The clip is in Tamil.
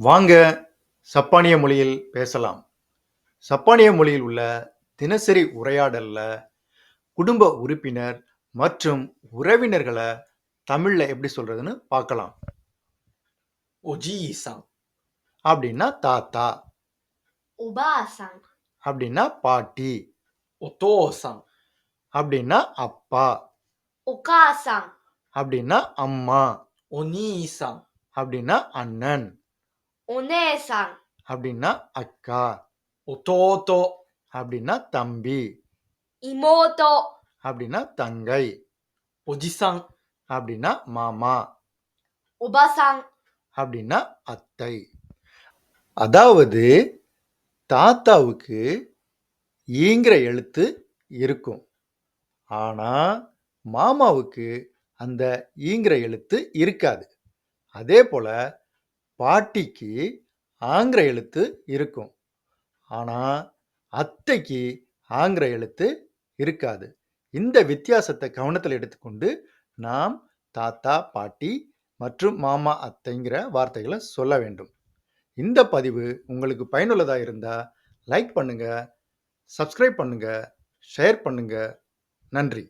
வாங்க சப்பானிய மொழியில் பேசலாம். சப்பானிய மொழியில் உள்ள தினசரி உரையாடலில் குடும்ப உறுப்பினர் மற்றும் உறவினர்களை தமிழில் எப்படி சொல்றதுன்னு பார்க்கலாம். ஒஜிசாங். அப்படின்னா தாத்தா. உபாசாங். அப்படின்னா பாட்டி. ஒத்தோசாங். அப்படின்னா அப்பா. உகாசாங். அப்படின்னா அம்மா. ஒனீசாங். அப்படின்னா அண்ணன். お姉さん、 அப்படின்னா அக்கா 弟、 அப்படின்னா தம்பி 妹、 அப்படின்னா தங்கை おじさん、 அப்படின்னா மாமா おばさん、 அப்படின்னா அத்தை அதாவது தாத்தாவுக்கு ஈங்கிற எழுத்து இருக்கும் ஆனா மாமாவுக்கு அந்த ஈங்கிற எழுத்து இருக்காது அதே போல பாட்டிக்கு ஆங்கிர எழுத்து இருக்கும். ஆனால் அத்தைக்கு ஆங்கிர எழுத்து இருக்காது. இந்த வித்தியாசத்தை கவனத்தில் எடுத்துக்கொண்டு நாம் தாத்தா பாட்டி மற்றும் மாமா அத்தைங்கிற வார்த்தைகளை சொல்ல வேண்டும். இந்த பதிவு உங்களுக்கு பயனுள்ளதாக இருந்தால் லைக் பண்ணுங்கள் சப்ஸ்கிரைப் பண்ணுங்கள் ஷேர் பண்ணுங்கள் நன்றி.